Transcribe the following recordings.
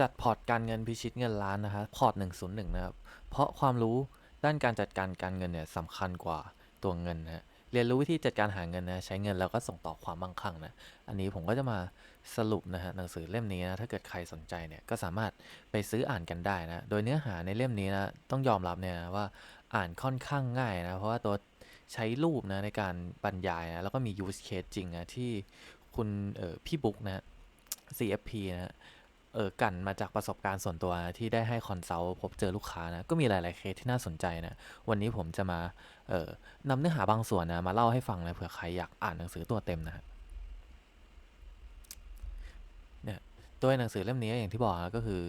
จัดพอร์ตการเงินพิชิตเงินล้านนะฮะพอร์ต 101 นะครับ เพราะความรู้ด้านการจัดการการเงินเนี่ยสำคัญกว่าตัวเงินนะเรียนรู้วิธีจัดการหาเงินนะใช้เงินแล้วก็ส่งต่อความมั่งคั่งนะอันนี้ผมก็จะมาสรุปนะฮะหนังสือเล่มนี้นะถ้าเกิดใครสนใจเนี่ยก็สามารถไปซื้ออ่านกันได้นะโดยเนื้อหาในเล่มนี้นะต้องยอมรับเนี่ยนะว่าอ่านค่อนข้างง่ายนะเพราะว่าตัวใช้รูปนะในการบรรยายนะแล้วก็มี use case จริงนะที่คุณพี่บุ๊กนะ CFP นะ ออกันมาจากประสบการณ์ส่วนตัวนะที่ได้ให้คอนซัลท์พบเจอลูกค้านะ ก็มีหลาย ๆ เคสที่น่าสนใจนะ วันนี้ผมจะมาเออนำเนื้อหาบางส่วนนะมาเล่าให้ฟังนะเผื่อใครอยากอ่านหนังสือตัวเต็มนะเนี่ยตัวหนังสือเล่มนี้อย่างที่บอกนะก็คือ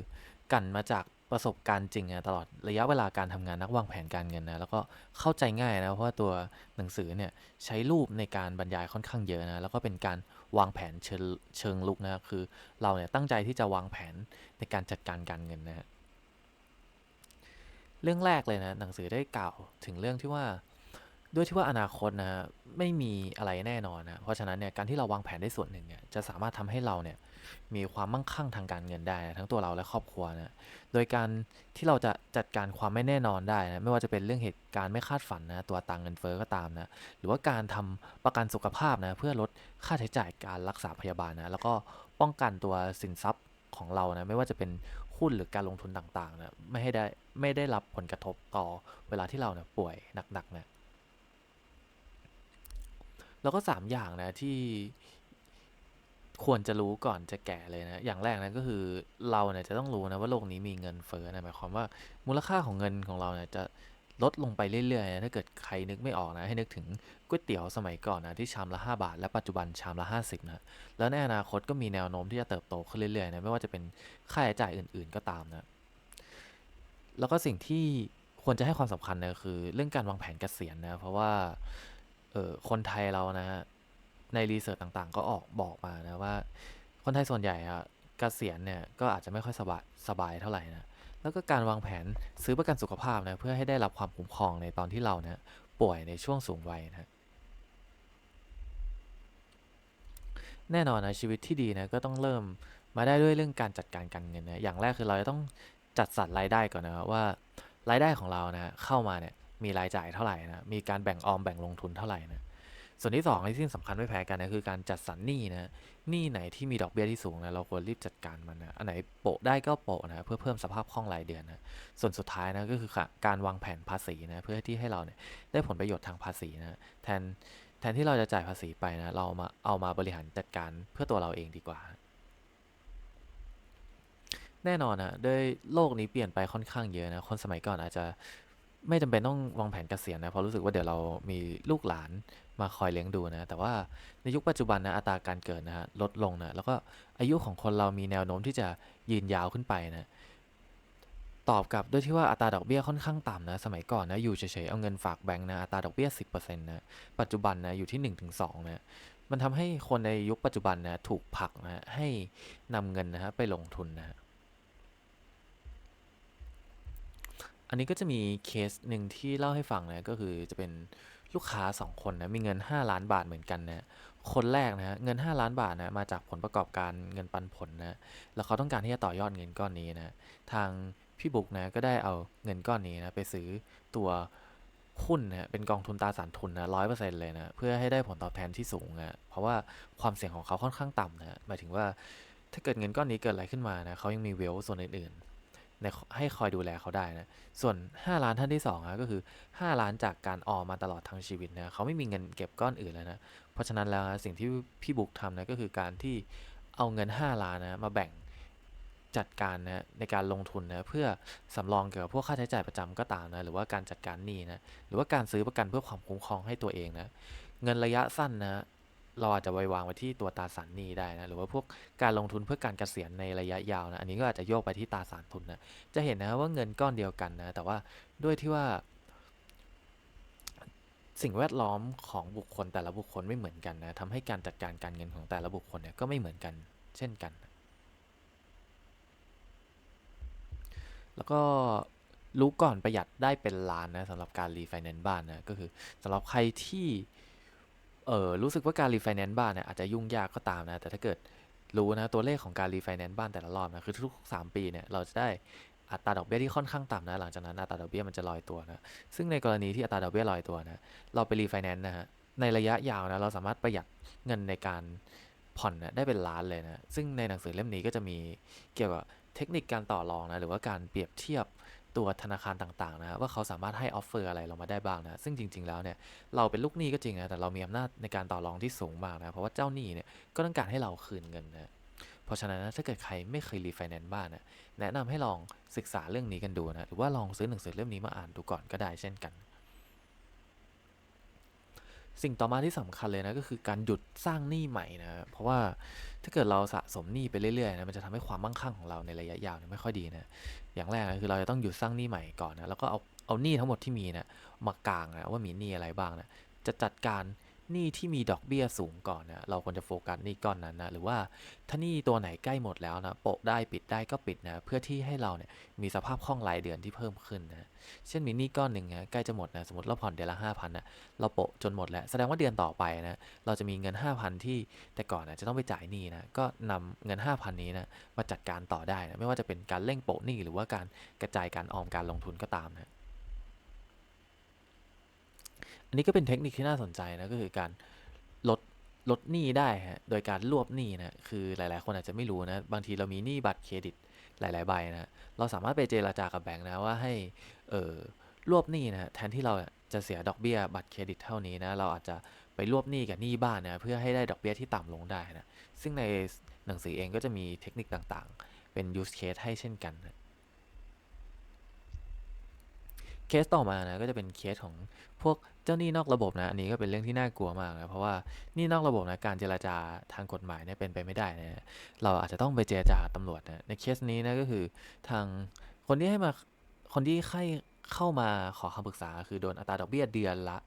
กันมาจากประสบการณ์จริงนะตลอดระยะเวลาการทำงานนักวางแผนการเงินนะแล้วก็เข้าใจง่ายนะเพราะว่าตัวหนังสือเนี่ยใช้รูปในการบรรยายค่อนข้างเยอะนะแล้วก็เป็นการ วางแผนเชิงเชิงลุกนะคือเราเนี่ยตั้งใจที่จะวางแผนในการจัดการการเงินนะฮะเรื่องแรกเลยนะหนังสือได้กล่าวถึงเรื่องที่ว่าด้วยที่ว่าอนาคตนะฮะไม่มีอะไรแน่นอนนะเพราะฉะนั้นเนี่ยการที่เราวางแผนได้ส่วนหนึ่งเนี่ยจะสามารถทำให้เราเนี่ย มีความมั่งคั่งทางการเงินได้นะทั้งตัวเราและครอบครัวนะโดยการที่เราจะจัดการความไม่แน่นอนได้นะไม่ว่าจะเป็นเรื่องเหตุการณ์ไม่คาดฝันนะตัวตังเงินเฟ้อก็ตามนะหรือว่าการทำประกันสุขภาพนะเพื่อลดค่าใช้จ่ายการรักษาพยาบาลนะแล้วก็ป้องกันตัวสินทรัพย์ของเรานะไม่ว่าจะเป็นหุ้นหรือการลงทุนต่างๆนะไม่ให้ได้ไม่ได้รับผลกระทบต่อเวลาที่เราเนี่ยป่วยหนักๆนะแล้วก็สามอย่างนะที่ ควรจะรู้ก่อนจะแก่เลยนะ อย่างแรกนะก็คือเราเนี่ยจะต้องรู้นะว่าโลกนี้มีเงินเฟ้อนะหมายความว่ามูลค่าของเงินของเราเนี่ยจะลดลงไปเรื่อยๆนะถ้าเกิดใครนึกไม่ออกนะให้นึกถึงก๋วยเตี๋ยวสมัยก่อนนะที่ชามละ 5 บาท และปัจจุบันชามละ 50นะแล้วในอนาคตก็มีแนวโน้มที่จะเติบโตขึ้นเรื่อยๆนะไม่ว่าจะเป็นค่าใช้จ่ายอื่น ๆก็ตามนะแล้วก็สิ่งที่ควรจะให้ความสำคัญนะคือ เรื่องการวางแผนเกษียณนะเพราะว่าเออคนไทยเรานะฮะ ในรีเสิร์ชต่างๆ ก็ออกบอกมานะว่า คนไทยส่วนใหญ่อะเกษียณเนี่ยก็อาจจะไม่ค่อยสบายสบายเท่าไหร่นะแล้วก็การวางแผนซื้อประกันสุขภาพนะเพื่อให้ได้รับความคุ้มครองในตอนที่เราเนี่ยป่วยในช่วงสูงวัยนะแน่นอนนะชีวิตที่ดีนะก็ต้องเริ่มมาได้ด้วยเรื่องการจัดการการเงินนะอย่างแรกคือเราจะต้องจัดสรรรายได้ก่อนนะครับว่ารายได้ของเรานะเข้ามาเนี่ยมีรายจ่ายเท่าไหร่นะมีการแบ่งออมแบ่งลงทุนเท่าไหร่นะ ส่วนที่สองที่สำคัญไม่แพ้กันนะคือการจัดสรรหนี้นะหนี้ไหนที่มีดอกเบี้ยที่สูงนะเราควรรีบจัดการมันนะอันไหนโปะได้ก็โปะนะเพื่อเพิ่มสภาพคล่องรายเดือนนะส่วนสุดท้ายนะก็คือการวางแผนภาษีนะเพื่อที่ให้เราเนี่ยได้ผลประโยชน์ทางภาษีนะแทนแทนที่เราจะจ่ายภาษีไปนะเรามาเอามาบริหารจัดการเพื่อตัวเราเองดีกว่า แน่นอนนะด้วยโลกนี้เปลี่ยนไปค่อนข้างเยอะนะคนสมัยก่อนอาจจะไม่จำเป็นต้องวางแผนเกษียณนะเพราะรู้สึกว่าเดี๋ยวเรามีลูกหลาน มาคอยเลี้ยงดูนะ แต่ว่าในยุคปัจจุบันนะอัตราการเกิดนะฮะลดลงนะแล้วก็อายุของคนเรามีแนวโน้มที่จะยืนยาวขึ้นไปนะตอบกลับด้วยที่ว่าอัตราดอกเบี้ยค่อนข้างต่ำนะสมัยก่อนนะอยู่เฉยๆเอาเงินฝากแบงก์นะอัตราดอกเบี้ย 10%นะปัจจุบันนะอยู่ที่ 1-2นะมันทำให้คนในยุคปัจจุบันนะถูกผลักนะให้นำเงินนะฮะไปลงทุนนะอันนี้ก็จะมีเคสหนึ่งที่เล่าให้ฟังนะก็คือจะเป็น ลูกค้า 2 คนนะมีเงิน 5 ล้านบาทเหมือนกันนะคนแรกนะเงิน 5 ล้านบาทนะมาจากผลประกอบการเงินปันผลนะแล้วเขาต้องการที่จะต่อยอดเงินก้อนนี้นะทางพี่บุกนะก็ได้เอาเงินก้อนนี้นะไปซื้อตัวหุ้นนะเป็นกองทุนตราสารทุนนะร้อยเปอร์เซ็นต์เลยนะเพื่อให้ได้ผลตอบแทนที่สูงนะเพราะว่าความเสี่ยงของเขาค่อนข้างต่ำนะหมายถึงว่าถ้าเกิดเงินก้อนนี้เกิดอะไรขึ้นมานะเขายังมีเวลส่วนอื่นๆ ให้คอยดูแลเขาได้นะ ส่วน 5 ล้านท่านที่2นะก็คือ 5 ล้านจากการออมมาตลอดทั้งชีวิตนะเขาไม่มีเงินเก็บก้อนอื่นแล้วนะ เพราะฉะนั้นแล้วนะสิ่งที่พี่บุ๊กทำนะก็คือการที่เอาเงิน 5 ล้านนะมาแบ่งจัดการนะในการลงทุนนะเพื่อสำรองเกี่ยวกับพวกค่าใช้จ่ายประจำก็ตามนะหรือว่าการจัดการหนี้นะหรือว่าการซื้อประกันเพื่อความคุ้มครองให้ตัวเองนะเงินระยะสั้นนะ เราอาจจะไว้วางไว้ที่ตัวตราสารหนี้ได้นะหรือว่าพวกการลงทุนเพื่อการเกษียณในระยะยาวนะอันนี้ก็อาจจะโยกไปที่ตราสารทุนนะจะเห็นนะว่าเงินก้อนเดียวกันนะแต่ว่าด้วยที่ว่า สิ่งแวดล้อมของบุคคลแต่ละบุคคลไม่เหมือนกันนะทำให้การจัดการการเงินของแต่ละบุคคลเนี่ยก็ไม่เหมือนกัน เช่นกัน แล้วก็รู้ก่อนประหยัดได้เป็นล้านนะสำหรับการรีไฟแนนซ์บ้านนะก็คือสำหรับใครที่ เออรู้สึกว่าการรีไฟแนนซ์บ้านเนี่ยอาจจะยุ่งยากก็ตามนะ แต่ถ้าเกิดรู้นะตัวเลขของการรีไฟแนนซ์บ้านแต่ละรอบนะคือทุกๆ 3 ปีเนี่ยเราจะได้อัตราดอกเบี้ยที่ค่อนข้างต่ำนะหลังจากนั้นอัตราดอกเบี้ยมันจะลอยตัวนะซึ่งในกรณีที่อัตราดอกเบี้ยลอยตัวนะเราไปรีไฟแนนซ์นะฮะในระยะยาวนะเราสามารถประหยัดเงินในการผ่อนนะได้เป็นล้านเลยนะซึ่งในหนังสือเล่มนี้ก็จะมีเกี่ยวกับเทคนิคการต่อรองนะหรือว่าการเปรียบเทียบ ตัวธนาคารต่างๆนะว่าเขาสามารถให้ออฟเฟอร์อะไรเรามาได้บ้างนะซึ่งจริง ๆ แล้วเนี่ยเราเป็นลูกหนี้ก็จริงนะแต่เรามีอำนาจในการต่อรองที่สูงมากนะเพราะว่าเจ้าหนี้เนี่ยก็ต้องการให้เราคืนเงินนะเพราะฉะนั้นนะถ้าเกิดใครไม่เคยรีไฟแนนซ์บ้านนะแนะนำให้ลองศึกษาเรื่องนี้กันดูนะหรือว่าลองซื้อหนังสือเล่มนี้มาอ่านดูก่อนก็ได้เช่นกัน สิ่งต่อมาที่สำคัญเลยนะก็คือการหยุดสร้างหนี้ใหม่นะเพราะว่าถ้าเกิดเราสะสมหนี้ไปเรื่อยๆนะมันจะทำให้ความมั่งคั่งของเราในระยะยาวเนี่ยไม่ค่อยดีนะ อย่างแรกนะคือเราจะต้องหยุดสร้างหนี้ใหม่ก่อนนะแล้วก็เอาเอาหนี้ทั้งหมดที่มีนะมากางนะว่ามีหนี้อะไรบ้างนะจะจัดการ หนี้ที่มีดอกเบี้ยสูงก่อนนะเราควรจะโฟกัสหนี้ก้อนนั้นนะหรือว่าถ้าหนี้ตัวไหนใกล้หมดแล้วนะโปะได้ปิดได้ก็ปิดนะเพื่อที่ให้เราเนี่ยมีสภาพคล่องรายเดือนที่เพิ่มขึ้นนะเช่นมีหนี้ก้อนหนึ่งนะใกล้จะหมดนะสมมติเราผ่อนเดือนละห้าพันนะเราโปะจนหมดแล้วแสดงว่าเดือนต่อไปนะเราจะมีเงิน 5,000 ที่แต่ก่อนนะจะต้องไปจ่ายหนี้นะก็นำเงิน 5,000 นี้นะมาจัดการต่อได้นะไม่ว่าจะเป็นการเร่งโปะหนี้หรือว่าการกระจายการออมการลงทุนก็ตามนะ อันนี้ก็เป็นเทคนิคที่น่าสนใจนะก็คือการลดลดหนี้ได้ฮะโดยการรวบหนี้นะคือหลายๆ คนอาจจะไม่รู้นะบางทีเรามีหนี้บัตรเครดิตหลาย ๆ ใบนะเราสามารถไปเจราจากับแบงค์นะว่าให้เออรวบหนี้นะแทนที่เราจะเสียดอกเบี้ยบัตรเครดิตเท่านี้นะเราอาจจะไปรวบหนี้กับหนี้บ้านนะเพื่อให้ได้ดอกเบี้ยที่ต่ำลงได้นะซึ่งในหนังสือเองก็จะมีเทคนิคต่างๆ เป็น use case ให้เช่นกันนะเคสต่อมานะก็จะเป็นเคสของพวก จ้าหนี้นอกระบบนะอันนี้ก็เป็นเรื่องที่น่ากลัวมากนะเพราะว่าหนี้นอกระบบนะการเจราจาทางกฎหมายเนี่ยเป็นไปไม่ได้นะเราอาจจะต้องไปเจรจาตำรวจนะในเคสนี้นะก็คือทางคนที่ให้มาคนที่ให้เข้ามาขอคำปรึกษาคือโดนอัตราดอกเบี้ยเดือนละ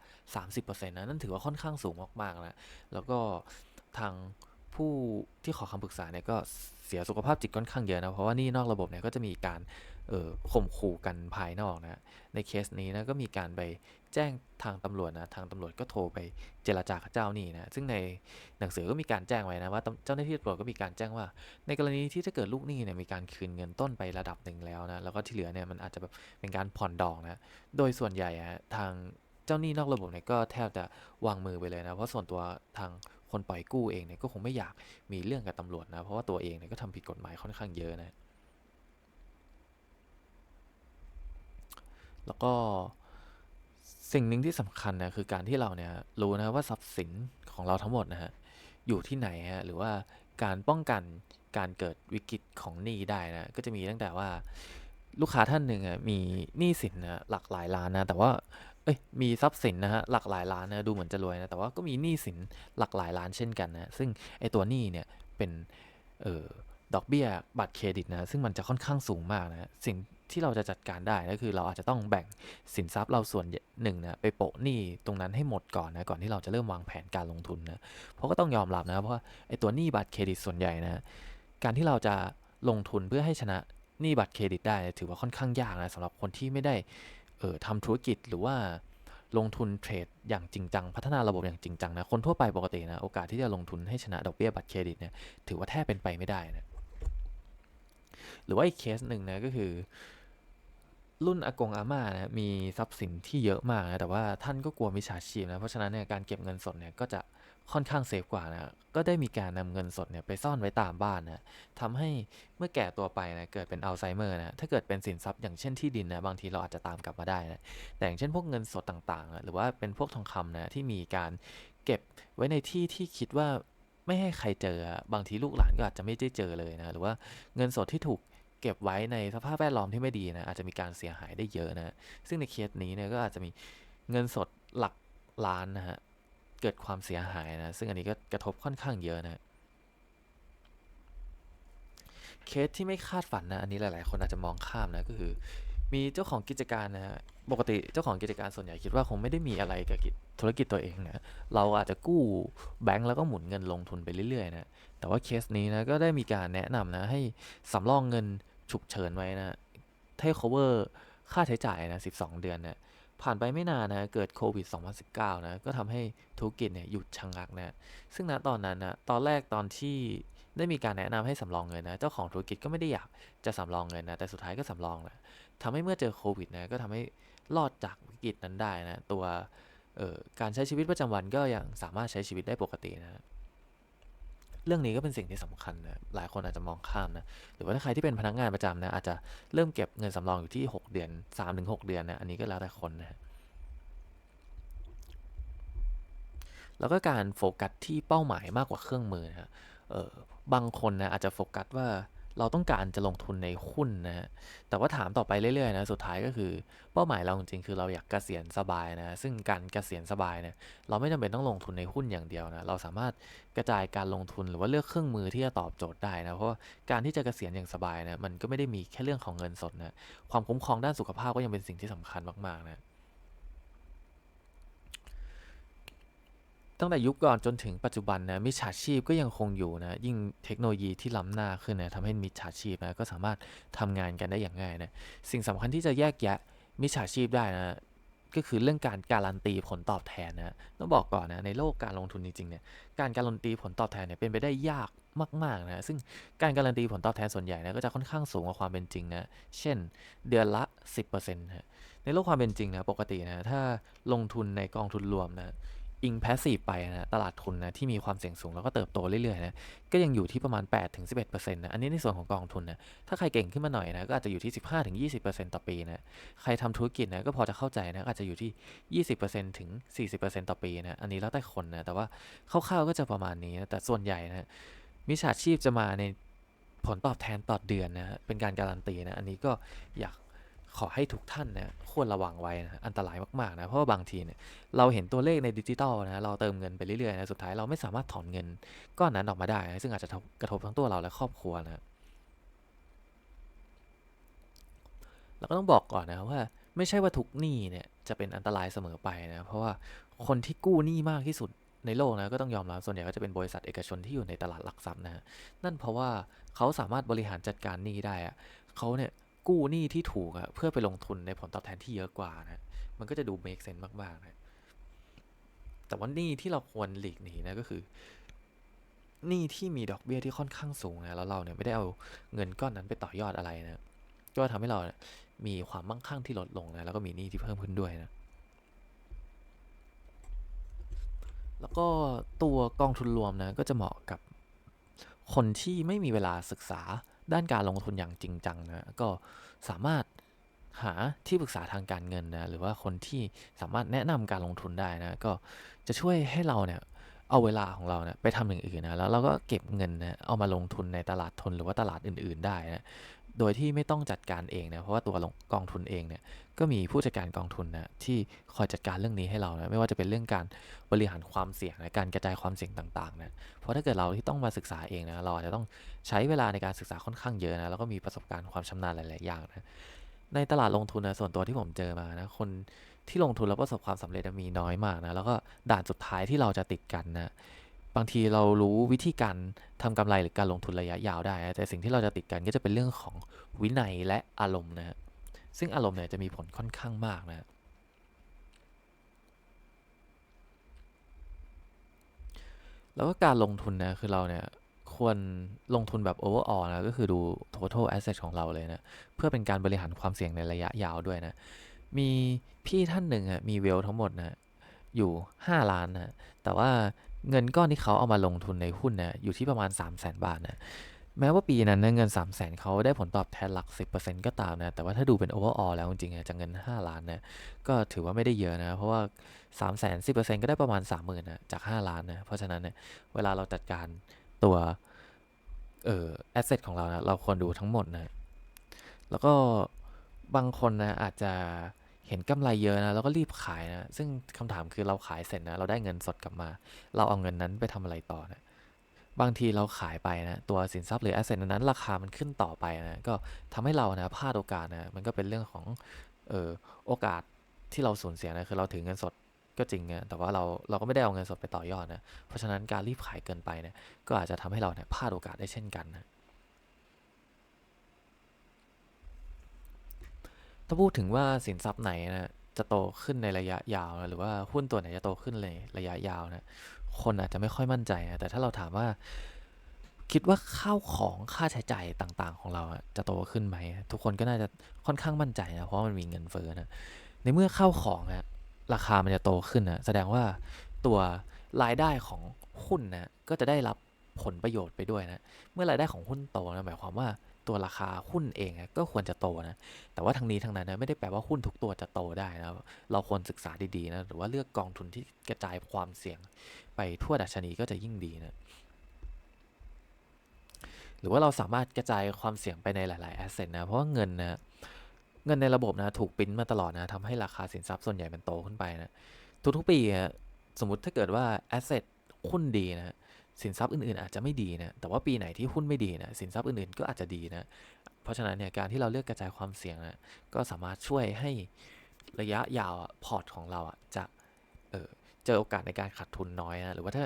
30%นะนั่นถือว่าค่อนข้างสูงมากๆนะแล้วก็ทางผู้ที่ขอคำปรึกษาเนี่ยก็เสียสุขภาพจิตค่อนข้างเยอะนะเพราะว่านี่นอกระบบเนี่ยก็จะมีการข่มขู่กันภายนอกนะในเคสนี้นะก็มีการไป แจ้งทางตำรวจนะทางตำรวจก็โทรไปเจรจากับเจ้าหนี้นะซึ่งในหนังสือก็มีการแจ้งไว้นะว่าเจ้าหน้าที่ตำรวจก็มีการแจ้งว่า ในกรณีที่ถ้าเกิดลูกหนี้เนี่ยมีการคืนเงินต้นไประดับหนึ่งแล้วนะแล้วก็ที่เหลือเนี่ยมันอาจจะแบบเป็นการผ่อนดอกนะโดยส่วนใหญ่อะทางเจ้าหนี้นอกระบบเนี่ยก็แทบจะวางมือไปเลยนะเพราะส่วนตัวทางคนปล่อยกู้เองเนี่ยก็คงไม่อยากมีเรื่องกับตำรวจนะเพราะว่าตัวเองเนี่ยก็ทำผิดกฎหมายค่อนข้างเยอะนะแล้วก็ สิ่งหนึ่งที่สำคัญนะคือการที่เราเนี่ยรู้นะว่าทรัพย์สินของเราทั้งหมดนะฮะอยู่ที่ไหนฮะหรือว่าการป้องกันการเกิดวิกฤตของหนี้ได้นะก็จะมีตั้งแต่ว่าลูกค้าท่านหนึ่งอะมีหนี้สินนะหลักหลายล้านนะแต่ว่าเอ้ยมีทรัพย์สินนะฮะหลักหลายล้านนะดูเหมือนจะรวยนะแต่ว่าก็มีหนี้สินหลักหลายล้านเช่นกันนะซึ่งไอตัวหนี้เนี่ยเป็นเอ่อดอกเบี้ยบัตรเครดิตนะซึ่งมันจะค่อนข้างสูงมากนะสิ่ง ที่เราจะจัดการได้ก็คือเราอาจจะต้องแบ่งสินทรัพย์เราส่วนหนึ่งนะไปโปะหนี้ตรงนั้นให้หมดก่อนนะก่อนที่เราจะเริ่มวางแผนการลงทุนนะเพราะก็ต้องยอมรับนะเพราะว่าไอ้ตัวหนี้บัตรเครดิตส่วนใหญ่นะการที่เราจะลงทุนเพื่อให้ชนะหนี้บัตรเครดิตได้ ถือว่าค่อนข้างยากนะสำหรับคนที่ไม่ได้เออทำธุรกิจหรือว่าลงทุนเทรดอย่างจริงจัง พัฒนาระบบอย่างจริงจังนะ คนทั่วไปปกตินะ โอกาสที่จะลงทุนให้ชนะดอกเบี้ยบัตรเครดิตเนี่ยถือว่าแทบเป็นไปไม่ได้นะ หรือว่าอีกเคสหนึ่งนะก็คือ รุ่นอากงอาม่านะมีทรัพย์สินที่เยอะมากนะแต่ว่าท่านก็กลัวมิจฉาชีพนะเพราะฉะนั้นเนี่ยการเก็บเงินสดเนี่ยก็จะค่อนข้างเซฟกว่านะก็ได้มีการนำเงินสดเนี่ยไปซ่อนไว้ตามบ้านนะทำให้เมื่อแก่ตัวไปนะเกิดเป็นอัลไซเมอร์นะถ้าเกิดเป็นสินทรัพย์อย่างเช่นที่ดินนะบางทีเราอาจจะตามกลับมาได้นะแต่อย่างเช่นพวกเงินสดต่างๆนะหรือว่าเป็นพวกทองคำนะที่มีการเก็บไว้ในที่ที่คิดว่าไม่ให้ใครเจอบางทีลูกหลานก็อาจจะไม่ได้เจอเลยนะหรือว่าเงินสดที่ถูก เก็บไว้ในสภาพแวดล้อมที่ไม่ดีนะอาจจะมีการเสียหายได้เยอะนะซึ่งในเคสนี้เนี่ยก็อาจจะมีเงินสดหลักล้านนะฮะเกิดความเสียหายนะซึ่งอันนี้ก็กระทบค่อนข้างเยอะนะเคสที่ไม่คาดฝันนะอันนี้หลาย ๆ คนอาจจะมองข้ามนะก็คือ มีเจ้าของกิจการนะฮะปกติเจ้าของกิจการส่วนใหญ่คิดว่าคงไม่ได้มีอะไรกับธุรกิจตัวเองนะเราอาจจะกู้แบงก์แล้วก็หมุนเงินลงทุนไปเรื่อย ๆ นะแต่ว่าเคสนี้นะก็ได้มีการแนะนำนะให้สำรองเงิน ฉุกเฉินไว้นะให้ cover ค่าใช้จ่ายนะ 12 เดือนเนะผ่านไปไม่นานนะ เกิดโควิด 2019 นะ ก็ทำให้ธุรกิจเนี่ยหยุดชะงักนะ ซึ่งณตอนนั้นนะ ตอนแรกตอนที่ได้มีการแนะนำให้สำรองเงินนะ เจ้าของธุรกิจก็ไม่ได้อยากจะสำรองเงินนะ แต่สุดท้ายก็สำรองแหละทำให้เมื่อเจอโควิดนะ ก็ทำให้รอดจากวิกฤตนั้นได้นะ ตัวเอ่อการใช้ชีวิตประจำวันก็ยังสามารถใช้ชีวิตได้ปกตินะ เรื่องนี้ก็เป็นสิ่งที่สำคัญนะหลายคนอาจจะมองข้ามนะหรือว่าถ้าใครที่เป็นพนักงานประจำนะอาจจะเริ่มเก็บเงินสำรองอยู่ที่ 6 เดือน 3-6 เดือนนะอันนี้ก็แล้วแต่คนนะแล้วก็การโฟกัสที่เป้าหมายมากกว่าเครื่องมือนะฮะเออบางคนนะอาจจะโฟกัสว่า เราต้องการจะลงทุนในหุ้นนะฮะ แต่ว่าถามต่อไปเรื่อยๆนะ สุดท้ายก็คือเป้าหมายเราจริงๆคือเราอยากเกษียณสบายนะ ซึ่งการเกษียณสบายเนี่ยเราไม่จำเป็นต้องลงทุนในหุ้นอย่างเดียวนะ เราสามารถกระจายการลงทุนหรือว่าเลือกเครื่องมือที่จะตอบโจทย์ได้นะ เพราะว่าการที่จะเกษียณอย่างสบายนะมันก็ไม่ได้มีแค่เรื่องของเงินสดนะ ความคุ้มครองด้านสุขภาพก็ยังเป็นสิ่งที่สำคัญมากๆนะ ตั้งแต่ยุคก่อนจนถึงปัจจุบันนะมิจฉาชีพก็ยังคงอยู่นะยิ่งเทคโนโลยีที่ล้ำหน้าขึ้นนะทำให้มิจฉาชีพนะก็สามารถทำงานกันได้อย่างง่ายนะสิ่งสำคัญที่จะแยกแยะมิจฉาชีพได้นะก็คือเรื่องการการันตีผลตอบแทนนะต้องบอกก่อนนะในโลกการลงทุนจริงๆเนี่ยการการันตีผลตอบแทนเนี่ยเป็นไปได้ยากมากๆนะซึ่งการการันตีผลตอบแทนส่วนใหญ่นะก็จะค่อนข้างสูงกว่าความเป็นจริงนะเช่น เดือนละ 10%นะในโลกความเป็นจริงนะปกตินะถ้าลงทุนในกองทุนรวมนะ อิงแพสซีฟไปนะตลาดทุนนะที่มีความเสี่ยงสูงแล้วก็เติบโตเรื่อยๆนะก็ยังอยู่ที่ประมาณ 8-11%นะอันนี้ในส่วนของกองทุนนะถ้าใครเก่งขึ้นมาหน่อยนะก็อาจจะอยู่ที่ 15-20%ต่อปีนะใครทำธุรกิจนะก็พอจะเข้าใจนะอาจจะอยู่ที่ 20%ถึง 40%ต่อปีนะอันนี้แล้วแต่คนนะแต่ว่าคร่าวๆก็จะประมาณนี้นะแต่ส่วนใหญ่นะมิจฉาชีพจะมาในผลตอบแทนต่อเดือนนะฮะเป็นการการันตีนะอันนี้ก็อยาก ขอให้ทุกท่านนะควรระวังไว้นะอันตรายมากๆนะเพราะว่าบางทีเนี่ยเราเห็นตัวเลขในดิจิตอลนะเราเติมเงินไปเรื่อยๆนะสุดท้ายเราไม่สามารถถอนเงินก้อนนั้นออกมาได้นะซึ่งอาจจะกระทบทั้งตัวเราและครอบครัวนะแล้วก็ต้องบอกก่อนนะว่าไม่ใช่ว่าทุกหนี้เนี่ยจะเป็นอันตรายเสมอไปนะเพราะว่าคนที่กู้หนี้มากที่สุดในโลกนะก็ต้องยอมรับส่วนใหญ่ก็จะเป็นบริษัทเอกชนที่อยู่ในตลาดหลักทรัพย์นะนั่นเพราะว่าเขาสามารถบริหารจัดการหนี้ได้อะเขาเนี่ย กู้หนี้ที่ถูกอะเพื่อไปลงทุนในผลตอบแทนที่เยอะกว่านะมันก็จะดู make sense มากๆนะแต่ว่าหนี้ที่เราควรหลีกหนีนะก็คือหนี้ที่มีดอกเบี้ยที่ค่อนข้างสูงนะแล้วเราเนี่ยไม่ได้เอาเงินก้อนนั้นไปต่อยอดอะไรนะก็ทำให้เรานี่ยมีความมั่งคั่งที่ลดลงนะแล้วก็มีหนี้ที่เพิ่มขึ้นด้วยนะแล้วก็ตัวกองทุนรวมนะก็จะเหมาะกับคนที่ไม่มีเวลาศึกษา ด้านการลงทุนอย่างจริงจังนะก็สามารถหาที่ปรึกษาทางการเงินนะหรือว่าคนที่สามารถแนะนำการลงทุนได้นะก็จะช่วยให้เราเนี่ยเอาเวลาของเราเนี่ยไปทำอย่างอื่นนะแล้วเราก็เก็บเงินนะเอามาลงทุนในตลาดทุนหรือว่าตลาดอื่น ๆ ได้นะ โดยที่ไม่ต้องจัดการเองนะเพราะว่าตัวกองทุนเองเนี่ยก็มีผู้จัดการกองทุนนะที่คอยจัดการเรื่องนี้ให้เรานะไม่ว่าจะเป็นเรื่องการบริหารความเสี่ยงนะการกระจายความเสี่ยงต่างๆนะเพราะถ้าเกิดเราที่ต้องมาศึกษาเองนะเราอาจจะต้องใช้เวลาในการศึกษาค่อนข้างเยอะนะแล้วก็มีประสบการณ์ความชำนาญหลายๆอย่างนะในตลาดลงทุนนะส่วนตัวที่ผมเจอมานะคนที่ลงทุนแล้วประสบความสำเร็จมีน้อยมากนะแล้วก็ด่านสุดท้ายที่เราจะติดกันนะ บางทีเรารู้วิธีการทำกำไรหรือการลงทุนระยะยาวได้ แต่สิ่งที่เราจะติดกันก็จะเป็นเรื่องของวินัยและอารมณ์นะซึ่งอารมณ์เนี่ยจะมีผลค่อนข้างมากนะแล้วก็การลงทุนนะคือเราเนี่ยควรลงทุนแบบ overall นะก็คือดู total asset ของเราเลยนะ เพื่อเป็นการบริหารความเสี่ยงในระยะยาวด้วยนะ มีพี่ท่านหนึ่งอะมีเวลทั้งหมดนะอยู่ 5 ล้านนะแต่ว่า เงินก้อนที่เขาเอามาลงทุนในหุ้นเนะอยู่ที่ประมาณ 3 0 0แสนบาทนะแม้ว่าปีนั้นเงิน 3 0 0แสนเขาได้ผลตอบแทนหลัก 10%ก็ตามนะ แต่ว่าถ้าดูเป็น overall แล้วจริงๆจากเงิน 5 ล้านนะก็ถือว่าไม่ได้เยอะนะ เพราะว่า 3 0 0แสน10%ก็ได้ประมาณ 30,000นะจาก 5 ล้านนะ เพราะฉะนั้นเนี่ยเวลาเราจัดการตัวเอ่อ asset ของเรานะเราควรดูทั้งหมดนะ แล้วก็บางคนนะอาจจะ ห็นกำไรเยอะนะแล้วก็รีบขายนะซึ่งคำถามคือเราขายเสร็จนะเราได้เงินสดกลับมา เราเอาเงินนั้นไปทำอะไรต่อนะบางทีเราขายไปนะตัวสินทรัพย์หรือแอสเซทนั้นราคามันขึ้นต่อไปนะก็ทำให้เรานะพลาดโอกาสนะมันก็เป็นเรื่องของเออโอกาสที่เราสูญเสียนะคือเราถือเงินสดก็จริงนะแต่ว่าเราเราก็ไม่ได้เอาเงินสดไปต่อยอดนะเพราะฉะนั้นการรีบขายเกินไปนี่ยก็อาจจะทำให้เราเนี่ยพลาดโอกาสได้เช่นกันนะ ถ้าพูดถึงว่าสินทรัพย์ไหนนะจะโตขึ้นในระยะยาวนะหรือว่าหุ้นตัวไหนจะโตขึ้นในระยะยาวนะคนอาจจะไม่ค่อยมั่นใจนะแต่ถ้าเราถามว่า คิดว่าข้าวของค่าใช้จ่ายต่างๆ ของเราจะโตขึ้นไหมทุกคนก็น่าจะค่อนข้างมั่นใจนะเพราะมันมีเงินเฟ้อนะในเมื่อข้าวของอะราคามันจะโตขึ้นนะแสดงว่าตัวรายได้ของหุ้นนะก็จะได้รับผลประโยชน์ไปด้วยนะเมื่อรายได้ของหุ้นโตนะหมายความว่า ตัวราคาหุ้นเองก็ควรจะโตนะแต่ว่าทั้งนี้ทั้งนั้นไม่ได้แปลว่าหุ้นทุกตัวจะโตได้นะเราควรศึกษาดีๆนะหรือว่าเลือกกองทุนที่กระจายความเสี่ยงไปทั่วดัชนีก็จะยิ่งดีนะหรือว่าเราสามารถกระจายความเสี่ยงไปในหลายๆแอสเซทนะเพราะว่าเงินนะเงินในระบบนะถูกปริ้นมาตลอดนะทำให้ราคาสินทรัพย์ส่วนใหญ่มันโตขึ้นไปนะทุกๆปีสมมติถ้าเกิดว่าแอสเซทหุ้นดีนะ สินทรัพย์อื่นๆ อาจจะไม่ดีนะแต่ว่าปีไหนที่หุ้นไม่ดีนะสินทรัพย์อื่นๆ ก็อาจจะดีนะเพราะฉะนั้นเนี่ยการที่เราเลือกกระจายความเสี่ยงนะก็สามารถช่วยให้ระยะยาวพอร์ตของเราอะจะเออเจอโอกาสในการขาดทุนน้อยนะหรือว่าถ้า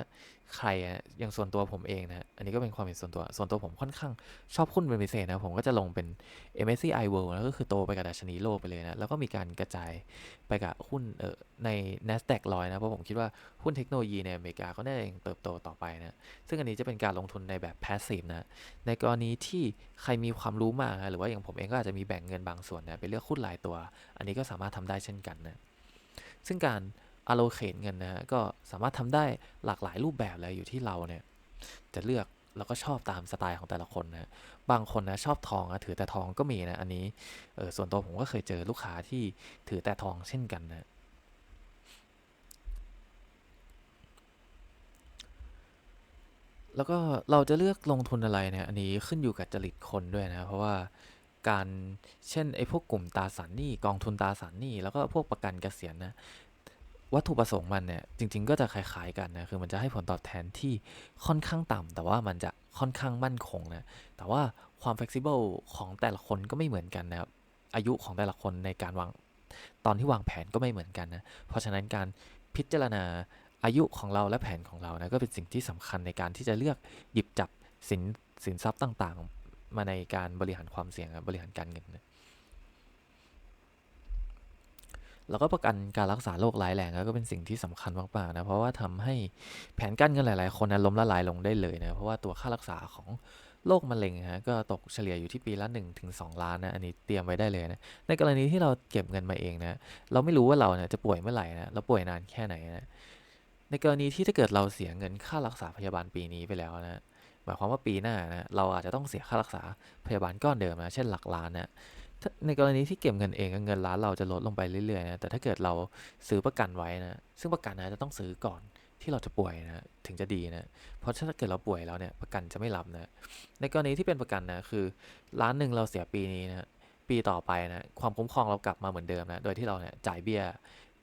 ใครอะอย่างส่วนตัวผมเองนะอันนี้ก็เป็นความเห็นส่วนตัว ส่วนตัวผมค่อนข้างชอบหุ้นเป็นพิเศษนะ ผมก็จะลงเป็น MSCI World นะก็คือโตไปกับดัชนีโลกไปเลยนะ แล้วก็มีการกระจายไปกับหุ้นเออใน NASDAQ ร้อยนะ เพราะผมคิดว่าหุ้นเทคโนโลยีในอเมริกาก็ได้เติบโตต่อไปนะ ซึ่งอันนี้จะเป็นการลงทุนในแบบ passive นะ ในกรณีที่ใครมีความรู้มากนะหรือว่าอย่างผมเองก็อาจจะมีแบ่งเงินบางส่วนนะไปเลือกหุ้นรายตัว อันนี้ก็สามารถทำได้เช่นกันนะซึ่งการ allocate เงินนะก็สามารถทำได้หลากหลายรูปแบบเลยอยู่ที่เราเนี่ยจะเลือกแล้วก็ชอบตามสไตล์ของแต่ละคนนะบางคนนะชอบทองนะถือแต่ทองก็มีนะอันนี้เออส่วนตัวผมก็เคยเจอลูกค้าที่ถือแต่ทองเช่นกันนะแล้วก็เราจะเลือกลงทุนอะไรเนี่ยอันนี้ขึ้นอยู่กับจริตคนด้วยนะ เพราะว่าการเช่นไอ้พวกกลุ่มตาสารหนี้กองทุนตาสารหนี้แล้วก็พวกประกันเกษียณนะ วัตถุประสงค์มันเนี่ยจริง ๆ ก็จะคล้ายๆกันนะคือมันจะให้ผลตอบแทนที่ค่อนข้างต่ำแต่ว่ามันจะค่อนข้างมั่นคงนะแต่ว่าความ flexible ของแต่ละคนก็ไม่เหมือนกันนะครับอายุของแต่ละคนในการวางตอนที่วางแผนก็ไม่เหมือนกันนะเพราะฉะนั้นการพิจารณาอายุของเราและแผนของเรานะก็เป็นสิ่งที่สำคัญในการที่จะเลือกหยิบจับสินสินทรัพย์ต่างๆ มาในการบริหารความเสี่ยงบริหารการเงินนะ แล้วก็ประกันการรักษาโรคร้ายแรงก็เป็นสิ่งที่สำคัญมากๆนะเพราะว่าทำให้แผนการเงินหลาย ๆ คนนะล้มละลายลงได้เลยนะเพราะว่าตัวค่ารักษาของโรคมะเร็งฮะก็ตกเฉลี่ยอยู่ที่ปีละ1-2ถึงล้านนะอันนี้เตรียมไว้ได้เลยนะในกรณีที่เราเก็บเงินมาเองนะเราไม่รู้ว่าเราเนี่ยจะป่วยเมื่อไหร่นะเราป่วยนานแค่ไหนนะในกรณีที่ถ้าเกิดเราเสียเงินค่ารักษาพยาบาลปีนี้ไปแล้วนะหมายความว่าปีหน้านะเราอาจจะต้องเสียค่ารักษาพยาบาลก้อนเดิมนะเช่นหลักล้านนะ ในกรณีที่เก็บเงินเองเงินล้านเราจะลดลงไปเรื่อยๆนะแต่ถ้าเกิดเราซื้อประกันไว้นะซึ่งประกันนะจะต้องซื้อก่อนที่เราจะป่วยนะถึงจะดีนะเพราะถ้าเกิดเราป่วยแล้วเนี่ยประกันจะไม่รับนะในกรณีที่เป็นประกันนะคือล้านหนึ่งเราเสียปีนี้นะปีต่อไปนะความคุ้มครองเรากลับมาเหมือนเดิมนะโดยที่เราเนี่ยจ่ายเบี้ย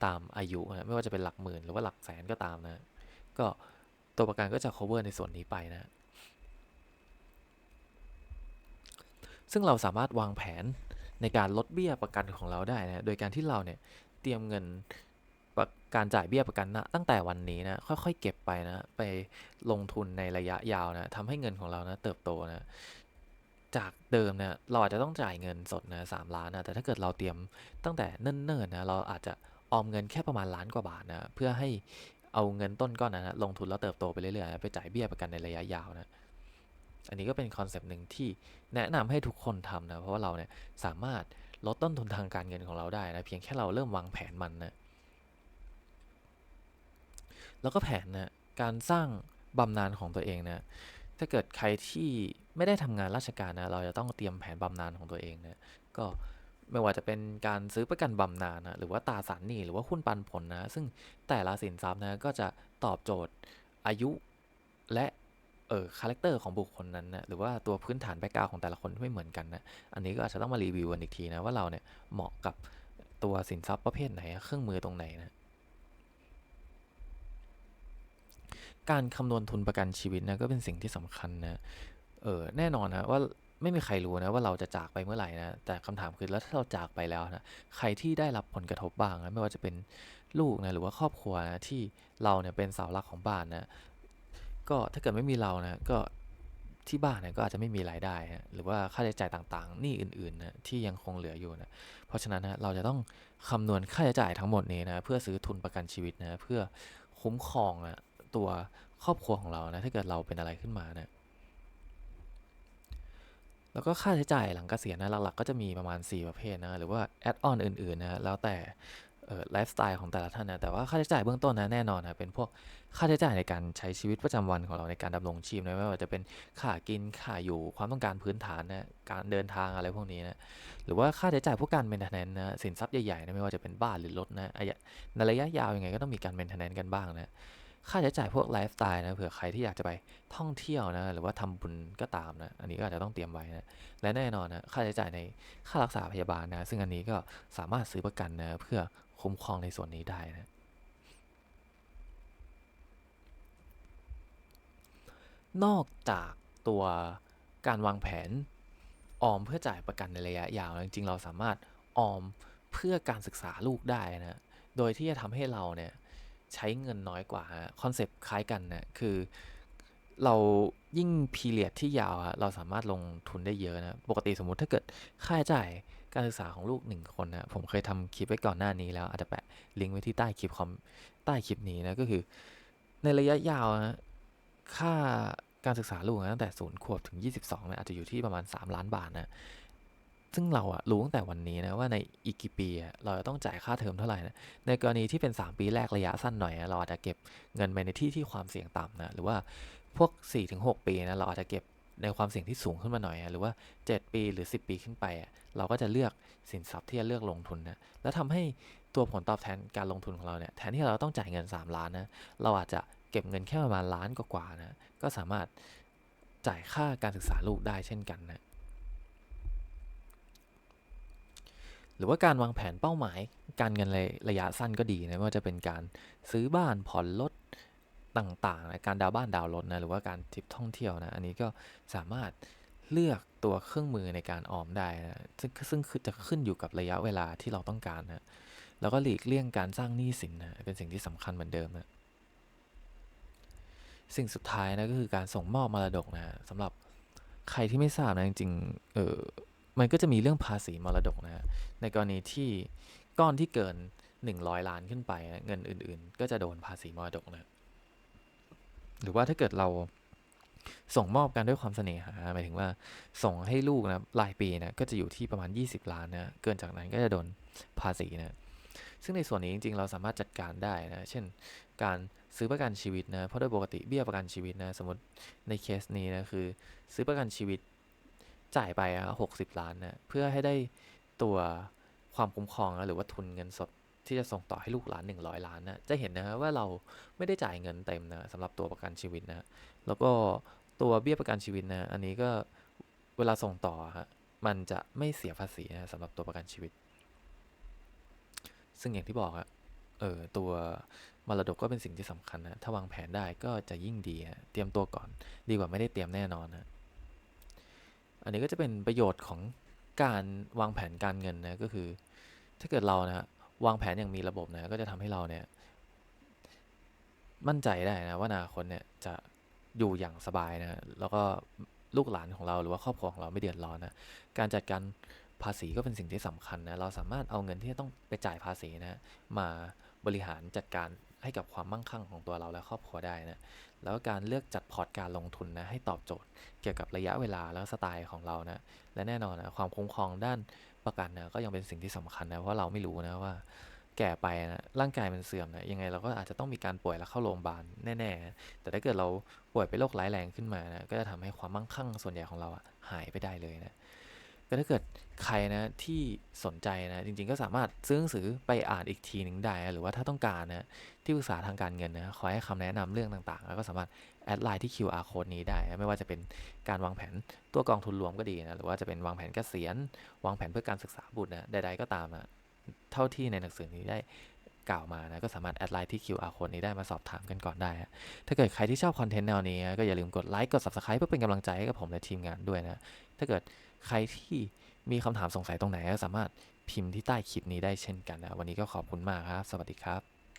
ตามอายุนะไม่ว่าจะเป็นหลักหมื่นหรือว่าหลักแสนก็ตามนะก็ตัวประกันก็จะ cover ในส่วนนี้ไปนะซึ่งเราสามารถวางแผน ในการลดเบี้ยประกันของเราได้นะโดยการที่เราเนี่ยเตรียมเงินการจ่ายเบี้ยประกันนะตั้งแต่วันนี้นะค่อยๆเก็บไปนะไปลงทุนในระยะยาวนะทำให้เงินของเรานะเติบโตนะจากเดิมเนี่ยเราอาจจะต้องจ่ายเงินสดนะสามล้านนะแต่ถ้าเกิดเราเตรียมตั้งแต่เนิ่นๆนะเราอาจจะออมเงินแค่ประมาณล้านกว่าบาทนะเพื่อให้เอาเงินต้นก้อนนะลงทุนแล้วเติบโตไปเรื่อยๆไปจ่ายเบี้ยประกันในระยะยาวนะ อันนี้ก็เป็นคอนเซปต์หนึ่งที่แนะนำให้ทุกคนทำนะ เพราะว่าเราเนี่ยสามารถลดต้นทุนทางการเงินของเราได้นะ เพียงแค่เราเริ่มวางแผนมันนะ แล้วก็แผนนะ การสร้างบำนาญของตัวเองนะ ถ้าเกิดใครที่ไม่ได้ทำงานราชการนะ เราจะต้องเตรียมแผนบำนาญของตัวเองนะ ก็ไม่ว่าจะเป็นการซื้อประกันบำนาญนะหรือว่าตราสารหนี้หรือว่าหุ้นปันผลนะ ซึ่งแต่ละสินทรัพย์นะก็จะตอบโจทย์อายุและ เออคาแรคเตอร์ของบุคคลนั้นนะหรือว่าตัวพื้นฐานแบ็กกราวของแต่ละคนไม่เหมือนกันนะอันนี้ก็อาจจะต้องมารีวิวกันอีกทีนะว่าเราเนี่ยเหมาะกับตัวสินทรัพย์ประเภทไหนเครื่องมือตรงไหนนะการคำนวณทุนประกันชีวิตนะก็เป็นสิ่งที่สำคัญนะเออแน่นอนนะว่าไม่มีใครรู้นะว่าเราจะจากไปเมื่อไหร่นะแต่คำถามคือแล้วถ้าเราจากไปแล้วนะใครที่ได้รับผลกระทบบ้างนะไม่ว่าจะเป็นลูกนะหรือว่าครอบครัวนะที่เราเนี่ยเป็นเสาหลักของบ้านนะ ก็ถ้าเกิดไม่มีเรานะก็ที่บ้านเนะก็อาจจะไม่มีรายได้นะหรือว่าค่าใช้จ่ายต่างๆ นี่อื่นๆนะที่ยังคงเหลืออยู่นะเพราะฉะนั้นนะเราจะต้องคำนวณค่าใช้จ่ายทั้งหมดนี้นะเพื่อซื้อทุนประกันชีวิตนะเพื่อคุ้มครองนะตัวครอบครัวของเรานะถ้าเกิดเราเป็นอะไรขึ้นมานะแล้วก็ค่าใช้จ่ายหลังเกษียณนะหลักๆ ก็จะมีประมาณ 4 ประเภทนะหรือว่าแอดออนอื่นๆนะแล้วแต่ ไลฟ์สไตล์ของแต่ละท่านนะแต่ว่าค่าใช้จ่ายเบื้องต้นนะแน่นอนนะเป็นพวกค่าใช้จ่ายในการใช้ชีวิตประจำวันของเราในการดำรงชีพนะไม่ว่าจะเป็นค่ากินค่าอยู่ความต้องการพื้นฐานนะการเดินทางอะไรพวกนี้นะหรือว่าค่าใช้จ่ายพวกการเมนเทนแนนนะสินทรัพย์ใหญ่ๆนะไม่ว่าจะเป็นบ้านหรือรถนะในระยะยาวยังไงก็ต้องมีการเมนเทนแนนกันบ้างนะค่าใช้จ่ายพวกไลฟ์สไตล์นะเผื่อใครที่อยากจะไปท่องเที่ยวนะหรือว่าทำบุญก็ตามนะอันนี้ก็อาจจะต้องเตรียมไว้นะและแน่นอนนะค่าใช้จ่ายในค่ารักษาพยาบาลนะซึ่งอันนี้ก็สามารถซื้อประกันนะเพื่อ คุ้มครองในส่วนนี้ได้นะนอกจากตัวการวางแผนออมเพื่อจ่ายประกันในระยะยาว จริงๆ เราสามารถออมเพื่อการศึกษาลูกได้นะ โดยที่จะทำให้เราเนี่ยใช้เงินน้อยกว่าคอนเซปต์คล้ายกันนะคือเรายิ่งพีเรียดที่ยาว เราสามารถลงทุนได้เยอะนะ ปกติสมมุติถ้าเกิดค่าใช้จ่าย การศึกษาของลูกหนึ่งคนนะผมเคยทำคลิปไว้ก่อนหน้านี้แล้วอาจจะแปะลิงก์ไว้ที่ใต้คลิปคอมใต้คลิปนี้นะก็คือ ในระยะยาวนะค่าการศึกษาลูกตั้งแต่ศูนย์ขวบถึง 22นะอาจจะอยู่ที่ประมาณ 3 ล้านบาทนะซึ่งเราอะรู้ตั้งแต่วันนี้นะว่าในอีกกี่ปีเราจะต้องจ่ายค่าเทอมเท่าไหร่นะในกรณีที่เป็น 3 ปีแรกระยะสั้นหน่อยเราอาจจะเก็บเงินไปในที่ที่ความเสี่ยงต่ำนะหรือว่าพวก 4-6 ปีนะเราอาจจะเก็บ ในความเสี่ยงที่สูงขึ้นมาหน่อย หรือว่า 7 ปีหรือ 10 ปีขึ้นไป เราก็จะเลือกสินทรัพย์ที่จะเลือกลงทุนนะแล้วทำให้ตัวผลตอบแทนการลงทุนของเราเนี่ยแทนที่เราต้องจ่ายเงิน 3 ล้านนะเราอาจจะเก็บเงินแค่ประมาณล้านกว่าๆนะก็สามารถจ่ายค่าการศึกษาลูกได้เช่นกันนะหรือว่าการวางแผนเป้าหมาย การเงินระยะสั้นก็ดีนะไม่ว่าจะเป็นการซื้อบ้านผ่อนรถ ต่างๆนะการดาวบ้านดาวรถนะหรือว่าการทริปท่องเที่ยวนะอันนี้ก็สามารถเลือกตัวเครื่องมือในการออมได้นะซึ่งซึ่งจะขึ้นอยู่กับระยะเวลาที่เราต้องการนะแล้วก็หลีกเลี่ยงการสร้างหนี้สินนะเป็นสิ่งที่สำคัญเหมือนเดิมนะสิ่งสุดท้ายนะก็คือการส่งมอบมรดกนะสำหรับใครที่ไม่ทราบนะจริงๆเออมันก็จะมีเรื่องภาษีมรดกนะในกรณีที่ก้อนที่เกิน 100 ล้านขึ้นไปนะเงินอื่น ๆ ก็จะโดนภาษีมรดกนะ หรือว่าถ้าเกิดเราส่งมอบกันด้วยความเสน่หาหมายถึงว่าส่งให้ลูกนะรายปีนะก็จะอยู่ที่ประมาณ 20 ล้านนะเกินจากนั้นก็จะโดนภาษีนะซึ่งในส่วนนี้จริงๆ เราสามารถจัดการได้นะเช่น การซื้อประกันชีวิตนะเพราะโดยปกติเบี้ยประกันชีวิตนะสมมติในเคสนี้นะคือ ซื้อประกันชีวิตจ่ายไปอะหกสิบล้านนะเพื่อให้ได้ตัวความคุ้มครองนะหรือว่าทุนเงินสด ที่จะส่งต่อให้ลูกหลาน 100 ล้านนะจะเห็นนะว่าเราไม่ได้จ่ายเงินเต็มนะสำหรับตัวประกันชีวิตนะแล้วก็ตัวเบี้ยประกันชีวิตนะอันนี้ก็เวลาส่งต่อฮะมันจะไม่เสียภาษีนะสำหรับตัวประกันชีวิต ซึ่งอย่างที่บอกอะเออตัวมรดกก็เป็นสิ่งที่สำคัญนะถ้าวางแผนได้ก็จะยิ่งดีเตรียมตัวก่อนดีกว่าไม่ได้เตรียมแน่นอนนะอันนี้ก็จะเป็นประโยชน์ของการวางแผนการเงินนะก็คือ ถ้าเกิดเรานะ วางแผนอย่างมีระบบนะก็จะทำให้เราเนี่ย มั่นใจได้นะว่าอนาคตเนี่ยจะอยู่อย่างสบายนะแล้วก็ลูกหลานของเราหรือว่าครอบครัวของเราไม่เดือดร้อนนะการจัดการภาษีก็เป็นสิ่งที่สำคัญนะเราสามารถเอาเงินที่ต้องไปจ่ายภาษีนะมาบริหารจัดการให้กับความมั่งคั่งของตัวเราและครอบครัวได้นะแล้วการเลือกจัดพอร์ตการลงทุนนะให้ตอบโจทย์ เกี่ยวกับระยะเวลาแล้วสไตล์ของเรานะและแน่นอนนะความคุ้มครองด้าน ประกันนะก็ยังเป็นสิ่งที่สำคัญนะเพราะเราไม่รู้นะว่า แก่ไปนะร่างกายมันเสื่อมนะยังไงเราก็อาจจะต้องมีการป่วยแล้วเข้าโรงพยาบาลแน่ๆ แต่ถ้าเกิดเราป่วยเป็นโรคร้ายแรงขึ้นมานะก็จะทำให้ความมั่งคั่งส่วนใหญ่ของเราหายไปได้เลยนะก็ถ้าเกิดใครนะที่สนใจนะจริงๆก็สามารถซื้อหนังสือไปอ่านอีกทีหนึ่งได้ หรือว่าถ้าต้องการนะที่ปรึกษาทางการเงินนะคอให้คำแนะนำเรื่องต่างๆ แล้วก็สามารถ แอดไลน์ที่ QR code นี้ได้ ไม่ว่าจะเป็นการวางแผนตัวกองทุนรวมก็ดีนะ หรือว่าจะเป็นวางแผนเกษียณ วางแผนเพื่อการศึกษาบุตรนะ ใดๆก็ตามนะเท่าที่ในหนังสือนี้ได้กล่าวมานะก็สามารถแอดไลน์ที่ QR code นี้ได้มาสอบถามกันก่อนได้ ถ้าเกิดใครที่ชอบคอนเทนต์แนวนี้ ก็อย่าลืมกดไลค์กด Subscribe เพื่อเป็นกำลังใจให้กับผมและทีมงานด้วยนะ ถ้าเกิดใครที่มีคำถามสงสัยตรงไหนก็สามารถพิมพ์ที่ใต้คลิปนี้ได้เช่นกันนะ วันนี้ก็ขอบคุณมากครับ สวัสดีครับ